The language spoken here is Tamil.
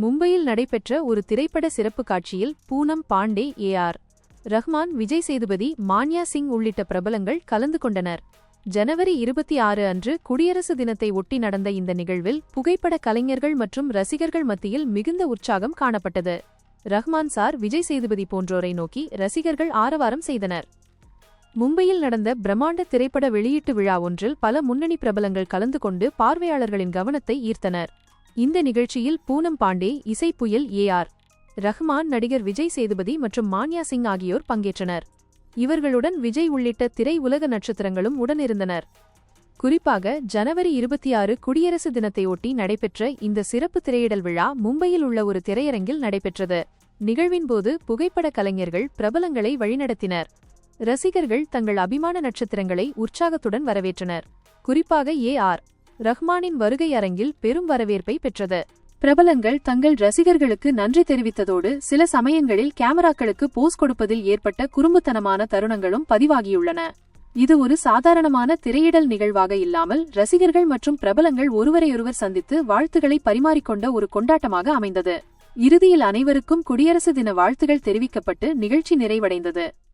மும்பையில் நடைபெற்ற ஒரு திரைப்பட சிறப்பு காட்சியில் பூனம் பாண்டே ஏ ஆர். ரஹ்மான் விஜய் சேதுபதி மான்யா சிங் உள்ளிட்ட பிரபலங்கள் கலந்து கொண்டனர். ஜனவரி இருபத்தி ஆறு அன்று குடியரசு தினத்தை ஒட்டி நடந்த இந்த நிகழ்வில் புகைப்பட கலைஞர்கள் மற்றும் ரசிகர்கள் மத்தியில் மிகுந்த உற்சாகம் காணப்பட்டது. ரஹ்மான் சார் விஜய் சேதுபதி போன்றோரை நோக்கி ரசிகர்கள் ஆரவாரம் செய்தனர். மும்பையில் நடந்த பிரம்மாண்ட திரைப்பட வெளியீட்டு விழா ஒன்றில் பல முன்னணி பிரபலங்கள் கலந்து கொண்டு பார்வையாளர்களின் கவனத்தை ஈர்த்தனர். இந்த நிகழ்ச்சியில் பூனம் பாண்டே இசைப்புயல் ஏ ஆர் ரஹ்மான் நடிகர் விஜய் சேதுபதி மற்றும் மான்யா சிங் ஆகியோர் பங்கேற்றனர். இவர்களுடன் விஜய் உள்ளிட்ட திரை உலக நட்சத்திரங்களும் உடனிருந்தனர். குறிப்பாக ஜனவரி இருபத்தி ஆறு குடியரசு தினத்தையொட்டி நடைபெற்ற இந்த சிறப்பு திரையிடல் விழா மும்பையில் உள்ள ஒரு திரையரங்கில் நடைபெற்றது. நிகழ்வின்போது புகைப்பட கலைஞர்கள் பிரபலங்களை வழிநடத்தினர். ரசிகர்கள் தங்கள் அபிமான நட்சத்திரங்களை உற்சாகத்துடன் வரவேற்றனர். குறிப்பாக ஏ ஆர் ரஹ்மானின் வருகை அரங்கில் பெரும் வரவேற்பை பெற்றது. பிரபலங்கள் தங்கள் ரசிகர்களுக்கு நன்றி தெரிவித்ததோடு சில சமயங்களில் கேமராக்களுக்கு போஸ் கொடுப்பதில் ஏற்பட்ட குறும்புத்தனமான தருணங்களும் பதிவாகியுள்ளன. இது ஒரு சாதாரணமான திரையிடல் நிகழ்வாக இல்லாமல் ரசிகர்கள் மற்றும் பிரபலங்கள் ஒருவரையொருவர் சந்தித்து வாழ்த்துக்களை பரிமாறிக்கொண்ட ஒரு கொண்டாட்டமாக அமைந்தது. இறுதியில் அனைவருக்கும் குடியரசு தின வாழ்த்துகள் தெரிவிக்கப்பட்டு நிகழ்ச்சி நிறைவடைந்தது.